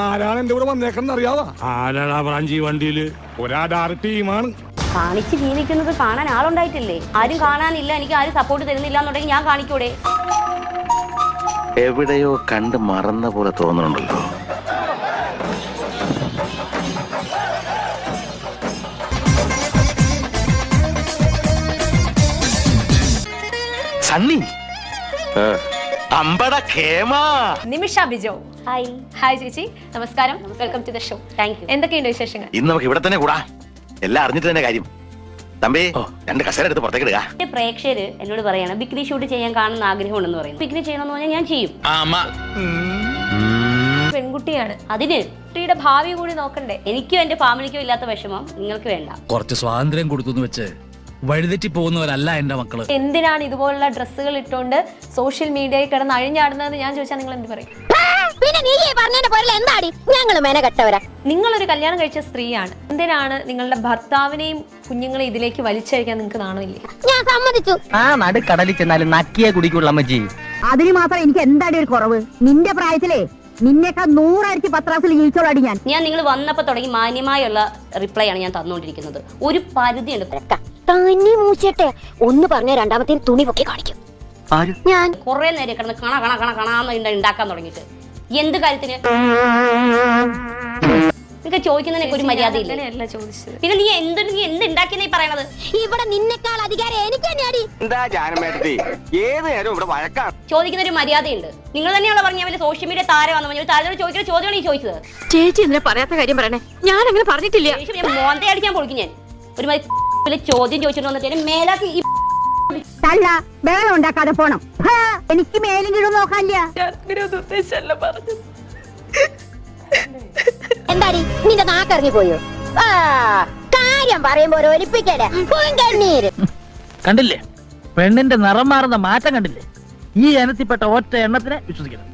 ആരാണ് എന്റെ കൂടെ വന്നേക്കെന്ന് അറിയാവാ? ആരാടാ ബ്രാഞ്ചി വണ്ടിയിൽ? ഒരാധാർ ടീമാണ്. കാണിച്ച് ജീവിക്കുന്നത് കാണാൻ ആളുണ്ടായിട്ടില്ലേ? ആരും കാണാനില്ല എനിക്ക് ആരും സപ്പോർട്ട് തരുന്നില്ല എന്നുണ്ടെങ്കിൽ ഞാൻ കാണിക്കൂടെ? എവിടെയോ കണ്ട് മറന്ന പോലെ തോന്നുന്നുണ്ടല്ലോ. സണ്ണി. അമ്പട കേമാ നിമിഷ ബിജോ. ഹായ് ഹായ് ചേച്ചി. നമസ്കാരം. Welcome to the show thank you എന്തൊക്കെയുണ്ട് വിശേഷങ്ങൾ? ഇന്ന് നമുക്ക് ഇവിടെ തന്നെ കൂടാ. എല്ലാം അറിഞ്ഞിട്ട് തന്നെ കാര്യം. തമ്പി രണ്ട് കസേര എടുത്ത് പുറത്തേക്ക് ഇടുക. എന്റെ പ്രേക്ഷകര് എന്നോട് പറയാണ് ബിക്രി ഷൂട്ട് ചെയ്യാൻ കാണുന്ന ആഗ്രഹം ഉണ്ടെന്ന് പറയുന്നു. ബിക്രി ചെയ്യണമെന്ന് പറഞ്ഞാൽ ഞാൻ ചെയ്യും. പെൺകുട്ടിയാണ്. അതിന് കുട്ടിയുടെ ഭാവി കൂടി നോക്കണ്ടേ. എനിക്കും എന്റെ ഫാമിലിക്കും ഇല്ലാത്ത വിഷമം നിങ്ങൾക്ക് വേണ്ട. കുറച്ച് സ്വാതന്ത്ര്യം കൊടുത്തു വെച്ച് വഴിതെറ്റി പോകുന്നവരല്ല എന്റെ മക്കൾ. എന്തിനാണ് ഇതുപോലുള്ള ഡ്രസ്സുകൾ ഇട്ടുകൊണ്ട് സോഷ്യൽ മീഡിയയിൽ കിടന്ന് അഴിഞ്ഞാടുന്നതെന്ന് ഞാൻ ചോദിച്ചാൽ നിങ്ങൾ എന്ത് പറയും? പിന്നെ നീ ഈ പറഞ്ഞതിന്റെ പോരൽ എന്താടി? നിങ്ങളൊരു കല്യാണം കഴിച്ച സ്ത്രീയാണ്. എന്തിനാണ് നിങ്ങളുടെ ഭർത്താവിനെയും കുഞ്ഞുങ്ങളെ ഇതിലേക്ക് വലിച്ചഴിക്കാൻ നിങ്ങൾക്ക് നാണമില്ലേ? ഞാൻ സമ്മതിച്ചു. ആ നടുക്കടലിൽ ചെന്നാലും നക്കിയേ കുടിക്കുള്ള അമ്മജി അതിന് മാത്രം എനിക്ക് എന്താടി ഒരു കുറവ്? നിന്റെ പ്രായത്തിലേ നിന്നേക്കാൾ നൂറായിരത്തി പത്രാസിൽ ജീവിച്ചോളാടി ഞാൻ. ഞാൻ നിങ്ങൾ വന്നപ്പോ തുടങ്ങി മാന്യമായുള്ള റിപ്ലൈ ആണ് ഞാൻ തന്നുകൊണ്ടിരിക്കുന്നത്. ഒരു പരിധി പരിധിയുണ്ട് തന്നെ മൂച്ചട്ടെ ഒന്ന് പറഞ്ഞ രണ്ടാമത്തെ തുണി പൊക്കി കാണിക്കും. ആര്? ഞാൻ. കുറെ നേരം കിടന്ന് കണ കണ കണ കണാന്ന് ഉണ്ടാക്കാൻ തുടങ്ങിയിട്ട്. എന്ത് കാര്യത്തിന്? ചോദിക്കുന്നതിനൊക്കെ ഒരു മര്യാദയില്ല? ഇല്ല ചോദിച്ചത്. പിന്നെ നീ എന്ത് നീ എന്ത് ഉണ്ടാക്കിയെന്നീ പറയണത്? ഇവിടെ നിന്നെക്കാൾ അധികാരം എനിക്ക് ചോദിക്കുന്ന ഒരു മര്യാദയുണ്ട്. നിങ്ങൾ തന്നെയാണോ പറഞ്ഞ സോഷ്യൽ മീഡിയ താരമാണെന്ന് പറഞ്ഞു താരത്തോട് ചോദിക്കുന്ന ചോദ്യമാണ് ഈ ചോദിച്ചത്. ചേച്ചി എന്തിനാ പറയാത്ത കാര്യം പറയണേ? ഞാൻ അങ്ങനെ പറഞ്ഞിട്ടില്ല മോന്തയടിക്കാൻ പൊളിക്കും ഞാൻ. ഒരു മാതിരി ചോദ്യം ചോദിച്ചിട്ട് വന്നിട്ട് മേലാക്കി ഈ തള്ള ബഹളം ഉണ്ടാക്കാതെ പോണം. ഹാ, എനിക്ക് മേലും കീഴും നോക്കാനില്ല. എന്താടി? നിന്റെ നാക്കിറങ്ങി പോയോ? ആ കാര്യം പറയുമ്പോ ഒലിപ്പിക്കട കണ്ണീര്. കണ്ടില്ലേ? പെണ്ണിന്റെ നിറം മാറുന്ന മാറ്റം കണ്ടില്ലേ? ഈ ഇനത്തിൽപ്പെട്ട ഒറ്റ എണ്ണത്തിനെ വിശ്വസിക്കണം